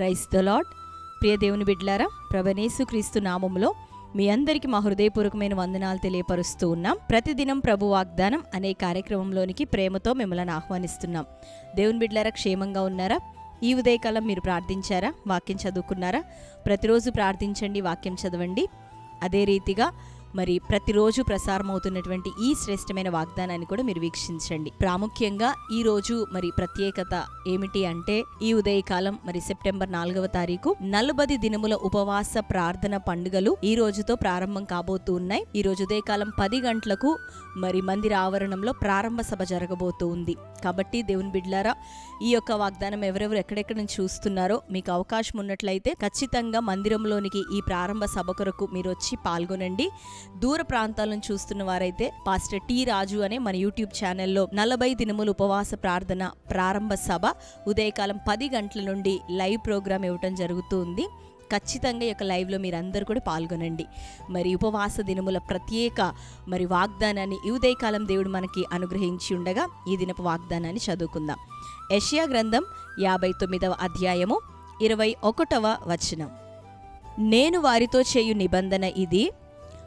Price the lord ప్రియ దేవుని బిడ్లారా ప్రభనేసు క్రీస్తు నామములో మీ అందరికీ మా హృదయపూర్వకమైన వందనాలు తెలియపరుస్తూ ఉన్నాం. ప్రతిదినం ప్రభు వాగ్దానం అనే కార్యక్రమంలోనికి ప్రేమతో మిమ్మల్ని ఆహ్వానిస్తున్నాం. దేవుని బిడ్లారా క్షేమంగా ఉన్నారా? ఈ ఉదయకాలం మీరు ప్రార్థించారా? వాక్యం చదువుకున్నారా? ప్రతిరోజు ప్రార్థించండి వాక్యం చదవండి. అదే రీతిగా మరి ప్రతిరోజు ప్రసారం అవుతున్నటువంటి ఈ శ్రేష్టమైన వాగ్దానాన్ని కూడా మీరు వీక్షించండి. ప్రాముఖ్యంగా ఈ రోజు మరి ప్రత్యేకత ఏమిటి అంటే ఈ ఉదయకాలం మరి సెప్టెంబర్ నాలుగవ తారీఖు నలభది దినముల ఉపవాస ప్రార్థన పండుగలు ఈ రోజుతో ప్రారంభం కాబోతూ ఉన్నాయి. ఈ రోజు ఉదయకాలం పది గంటలకు మరి మందిర ఆవరణంలో ప్రారంభ సభ జరగబోతూ ఉంది. కాబట్టి దేవుని బిడ్లారా ఈ యొక్క వాగ్దానం ఎవరెవరు ఎక్కడెక్కడ నుంచి చూస్తున్నారో మీకు అవకాశం ఉన్నట్లయితే ఖచ్చితంగా మందిరంలోనికి ఈ ప్రారంభ సభ కొరకు మీరు వచ్చి పాల్గొనండి. దూర ప్రాంతాల నుంచి చూస్తున్న వారైతే పాస్టర్ టి రాజు అనే మన యూట్యూబ్ ఛానల్లో నలభై దినములు ఉపవాస ప్రార్థన ప్రారంభ సభ ఉదయకాలం పది గంటల నుండి లైవ్ ప్రోగ్రామ్ ఇవ్వటం జరుగుతుంది. ఖచ్చితంగా ఈ యొక్క లైవ్లో మీరు అందరూ కూడా పాల్గొనండి. మరి ఉపవాస దినముల ప్రత్యేక మరి వాగ్దానాన్ని ఈ ఉదయకాలం దేవుడు మనకి అనుగ్రహించి ఉండగా ఈ దినపు వాగ్దానాన్ని చదువుకుందాం. యషియా గ్రంథం యాభై తొమ్మిదవ అధ్యాయము ఇరవై ఒకటవ వచనం. నేను వారితో చేయు నిబంధన ఇది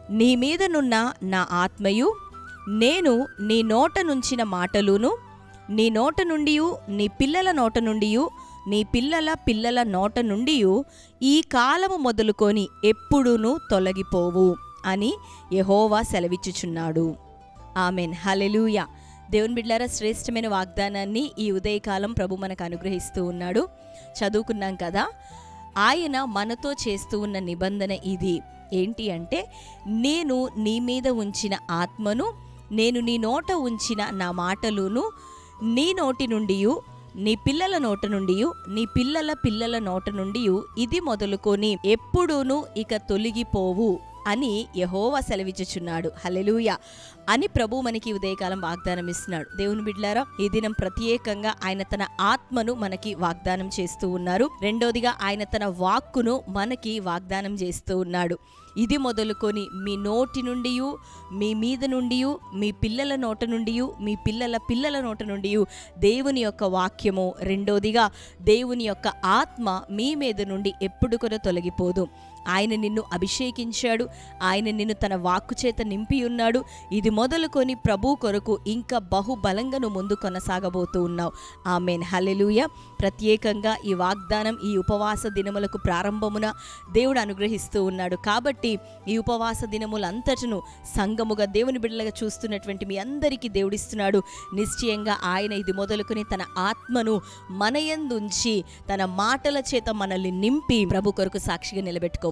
నీ మీదనున్న నా ఆత్మయు నేను నీ నోట నుంచిన మాటలును నీ నోట నుండి నీ పిల్లల నోట నుండి నీ పిల్లల పిల్లల నోట నుండి ఈ కాలము మొదలుకొని ఎప్పుడూనూ తొలగిపోవు అని యహోవా సెలవిచ్చుచున్నాడు. ఆమెన్. హలెలూయ దేవుని బిడ్లారా శ్రేష్టమైన వాగ్దానాన్ని ఈ ఉదయకాలం ప్రభు మనకు అనుగ్రహిస్తూ ఉన్నాడు. చదువుకున్నాం కదా. ఆయన మనతో చేస్తూ ఉన్న నిబంధన ఇది. ఏంటి అంటే నేను నీ మీద ఉంచిన ఆత్మను నేను నీ నోట ఉంచిన నా మాటలును నీ నోటి నుండి నీ పిల్లల నోట నుండి నీ పిల్లల పిల్లల నోట నుండి ఇది మొదలుకొని ఎప్పుడూను ఇక తొలగిపోవు. అని యహోవా సెలవిచ్చుచున్నాడు. హలెలూయ అని ప్రభు మనకి ఉదయకాలం వాగ్దానం ఇస్తున్నాడు. దేవుని బిడ్లారా ఈ దినం ప్రత్యేకంగా ఆయన తన ఆత్మను మనకి వాగ్దానం చేస్తూ ఉన్నారు. రెండోదిగా ఆయన తన వాక్కును మనకి వాగ్దానం చేస్తూ ఉన్నాడు. ఇది మొదలుకొని మీ నోటి నుండి మీ మీద నుండి మీ పిల్లల నోట నుండి మీ పిల్లల పిల్లల నోట నుండి దేవుని యొక్క వాక్యము. రెండోదిగా దేవుని యొక్క ఆత్మ మీ మీద నుండి ఎప్పుడు కూడా తొలగిపోదు. ఆయన నిన్ను అభిషేకించాడు. ఆయన నిన్ను తన వాక్కు చేత నింపి ఉన్నాడు. ఇది మొదలుకొని ప్రభు కొరకు ఇంకా బహుబలంగా నువ్వు ముందు కొనసాగబోతూ ఉన్నావు. ఆమెన్. హలెలుయ ప్రత్యేకంగా ఈ వాగ్దానం ఈ ఉపవాస దినములకు ప్రారంభమున దేవుడు అనుగ్రహిస్తూ ఉన్నాడు. కాబట్టి ఈ ఉపవాస దినములంతటను సంగముగా దేవుని బిడ్డలుగా చూస్తున్నటువంటి మీ అందరికీ దేవుడిస్తున్నాడు. నిశ్చయంగా ఆయన ఇది మొదలుకొని తన ఆత్మను మనయందుంచి తన మాటల చేత మనల్ని నింపి ప్రభు కొరకు సాక్షిగా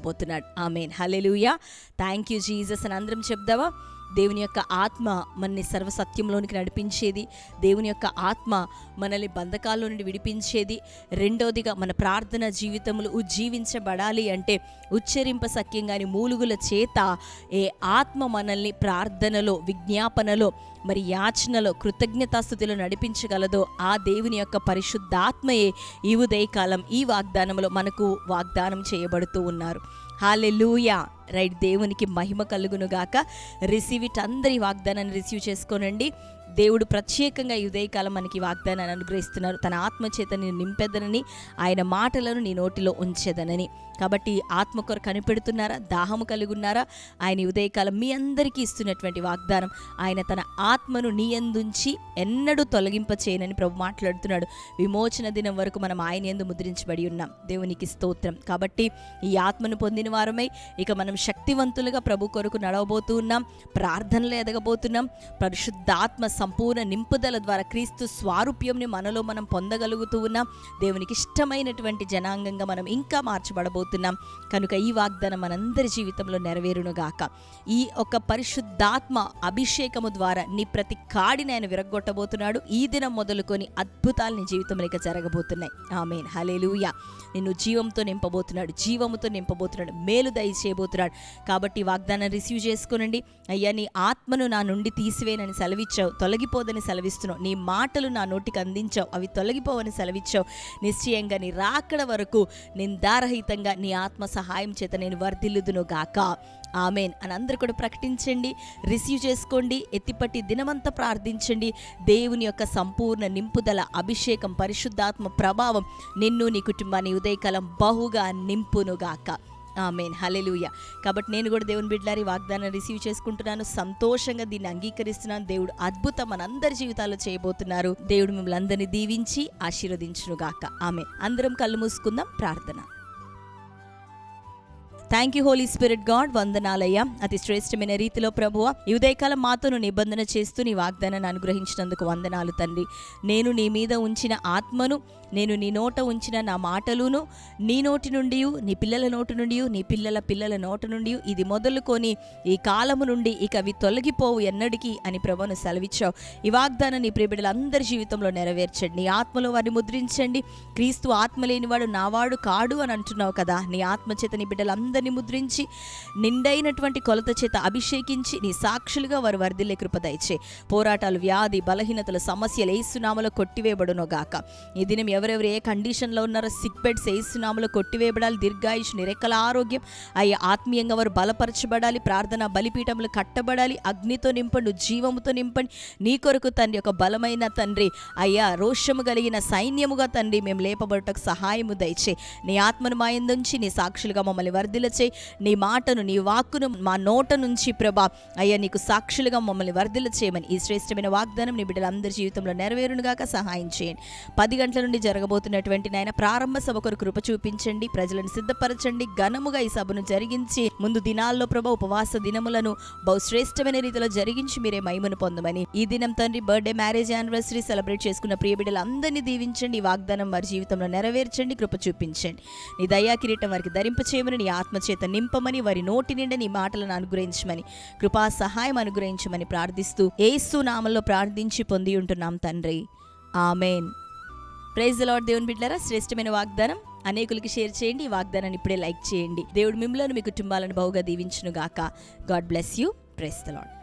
నిలబెట్టుకోబోతున్నాడు amen. Hallelujah thank you Jesus అని అందరం చెప్దావా దేవుని యొక్క ఆత్మ మనని సర్వసత్యంలోనికి నడిపించేది. దేవుని యొక్క ఆత్మ మనల్ని బంధకాల్లో నుండి విడిపించేది. రెండోదిగా మన ప్రార్థన జీవితములు ఉజ్జీవించబడాలి అంటే ఉచ్చరింప సఖ్యంగాని మూలుగుల చేత ఏ ఆత్మ మనల్ని ప్రార్థనలో విజ్ఞాపనలో మరి యాచనలో కృతజ్ఞతాస్థుతిలో నడిపించగలదో ఆ దేవుని యొక్క పరిశుద్ధాత్మయే ఈ ఉదయకాలం ఈ వాగ్దానంలో మనకు వాగ్దానం చేయబడుతూ ఉన్నారు. హాలెలూయా. రైట్ దేవునికి మహిమ కలుగునుగాక. రిసీవ్ ఇట్ అందరి వాగ్దానాన్ని రిసీవ్ చేసుకోనండి. దేవుడు ప్రత్యేకంగా ఈ ఉదయకాలం మనకి వాగ్దానాన్ని అనుగ్రహిస్తున్నారు. తన ఆత్మ చేత నేను నింపెదనని ఆయన మాటలను నీ నోటిలో ఉంచేదనని. కాబట్టి ఆత్మ కొరకు కనిపెడుతున్నారా? దాహము కలిగి ఉన్నారా ఆయన ఉదయకాలం మీ అందరికీ ఇస్తున్నటువంటి వాగ్దానం. ఆయన తన ఆత్మను నీ ఎందుంచి ఎన్నడూ తొలగింప చేయనని ప్రభు మాట్లాడుతున్నాడు. విమోచన దినం వరకు మనం ఆయన ఎందు ముద్రించబడి ఉన్నాం. దేవునికి స్తోత్రం. కాబట్టి ఈ ఆత్మను పొందిన వారమై ఇక మనం శక్తివంతులుగా ప్రభు కొరకు నడవబోతూ ఉన్నాం. ప్రార్థనలు ఎదగబోతున్నాం. పరిశుద్ధాత్మ సంపూర్ణ నింపుదల ద్వారా క్రీస్తు స్వారూప్యంని మనలో మనం పొందగలుగుతూ ఉన్నాం. దేవునికి ఇష్టమైనటువంటి జనాంగంగా మనం ఇంకా మార్చబడబోతున్నాం. కనుక ఈ వాగ్దానం మనందరి జీవితంలో నెరవేరునుగాక. ఈ ఒక పరిశుద్ధాత్మ అభిషేకము ద్వారా నీ ప్రతి కాడిని ఆయన విరగొట్టబోతున్నాడు ఈ దినం మొదలుకొని అద్భుతాలు నీ జీవితంలో ఇక జరగబోతున్నాయి. ఆమెన్. హలేలుయ నిన్ను జీవంతో నింపబోతున్నాడు. జీవముతో నింపబోతున్నాడు. మేలు దయచేయబోతున్నాడు. కాబట్టి వాగ్దానం రిసీవ్ చేసుకోనండి. అయ్యా నీ ఆత్మను నా నుండి తీసివేనని సెలవిచ్చావు. తొలగిపోదని సెలవిస్తున్నావు. నీ మాటలు నా నోటికి అందించావు. అవి తొలగిపోవని సెలవిచ్చావు. నిశ్చయంగా నీ రాకడ వరకు నిందారహితంగా నీ ఆత్మ సహాయం చేత నేను వర్ధిల్లుదును గాక. ఆమెన్. అని అందరు కూడా ప్రకటించండి. రిసీవ్ చేసుకోండి. ఎత్తిపట్టి దినమంతా ప్రార్థించండి. దేవుని యొక్క సంపూర్ణ నింపుదల అభిషేకం పరిశుద్ధాత్మ ప్రభావం నిన్ను నీ కుటుంబాన్ని ఉదయకాలం బహుగా నింపునుగాక ఆమెన్. హలెలుయ కాబట్టి నేను కూడా దేవుని బిడ్డలారి వాగ్దానం రిసీవ్ చేసుకుంటున్నాను. సంతోషంగా దీన్ని అంగీకరిస్తున్నాను. దేవుడు అద్భుతం మనందరి జీవితాల్లో చేయబోతున్నారు. దేవుడు మిమ్మల్ని అందరినీ దీవించి ఆశీర్వదించునుగాక. ఆమె అందరం కళ్ళు మూసుకుందాం. ప్రార్థన. Thank you Holy Spirit God వందనాలయ్యా అతి శ్రేష్టమైన రీతిలో ప్రభువ ఈ ఉదయకాలం మాతోను నిబంధన చేస్తూ నీ వాగ్దానాన్ని అనుగ్రహించినందుకు వందనాలు తండ్రి. నేను నీ మీద ఉంచిన ఆత్మను నేను నీ నోట ఉంచిన నా మాటలును నీ నోటి నుండి నీ పిల్లల నోటి నుండి నీ పిల్లల పిల్లల నోటి నుండి ఇది మొదలుకొని ఈ కాలము నుండి ఇక అవి తొలగిపోవు ఎన్నడికి అని ప్రభును సెలవిచ్చావు. ఈ వాగ్దానం నీ ప్రియబిడ్డలందరి జీవితంలో నెరవేర్చండి. నీ ఆత్మలో వారిని ముద్రించండి. క్రీస్తు ఆత్మ లేనివాడు నావాడు కాడు అని అంటున్నావు కదా. నీ ఆత్మ చేత నీ వారందరినీ ముద్రించి నిండైనటువంటి కొలత చేత అభిషేకించి నీ సాక్షులుగా వారు వర్ధిల్లే కృపదయచే పోరాటాలు వ్యాధి బలహీనతలు సమస్యలు ఏసునామలో కొట్టివేయబడునో గాక. ఈ దినం ఎవరెవరు ఏ కండిషన్లో ఉన్నారో సిక్ బెడ్స్ ఏసునామలో కొట్టివేయబడాలి దీర్ఘాయుష్ నిరెక్కల ఆరోగ్యం అయ్యి ఆత్మీయంగా వారు బలపరచబడాలి ప్రార్థన బలిపీఠములు కట్టబడాలి అగ్నితో నింపండి జీవముతో నింపండి. నీ కొరకు తండ్రి ఒక బలమైన తండ్రి అయ్యా రోషము కలిగిన సైన్యముగా తండ్రి మేము లేపబడటకు సహాయము దయచే. నీ ఆత్మను మాయందుంచి నుంచి నీ సాక్షులుగా మమ్మల్ని వర్ధిలచే నీ మాటను నీ వాక్కును మా నోట నుంచి ప్రభా అయ్యా నీకు సాక్షులుగా మమ్మల్ని వర్ధిల చేయమని ఈ శ్రేష్టమైన వాగ్దానం నీ బిడ్డలందరి జీవితంలో నెరవేరునుగాక సహాయం చేయండి. పది గంటల నుండి జరగబోతున్నటువంటి నాయన ప్రారంభ సభ కొరకు కృప చూపించండి ప్రజలను సిద్ధపరచండి ఘనముగా ఈ సభను జరిగించి ముందు దినాల్లో ప్రభా ఉపవాస దినములను బహుశ్రేష్టమైన రీతిలో జరిగించి మీరే మహిమను పొందమని ఈ దినం తండ్రి బర్త్డే మ్యారేజ్ యానివర్సరీ సెలబ్రేట్ చేసుకున్న ప్రియ బిడ్డలందరినీ దీవించండి ఈ వాగ్దానం వారి జీవితంలో నెరవేర్చండి కృప చూపించండి. నీ దయా కిరీటం వారికి ధరింప చేయమని ఆత్మ ఆత్మచేత నింపమని వారి నోటి నిండా నీ మాటలను అనుగ్రహించమని కృపా సహాయం అనుగ్రహించమని ప్రార్థిస్తూ ఏసు నామంలో ప్రార్థించి పొంది ఉంటున్నాం తండ్రి. ఆమెన్. ప్రైజ్ లాడ్ దేవుని బిడ్డలారా శ్రేష్టమైన వాగ్దానం. అనేకులకి షేర్ చేయండి ఈ వాగ్దానాన్ని ఇప్పుడే లైక్ చేయండి. దేవుడు మిమ్మల్ని మీ కుటుంబాలను బహుగా దీవించును గాక God bless you. Praise the Lord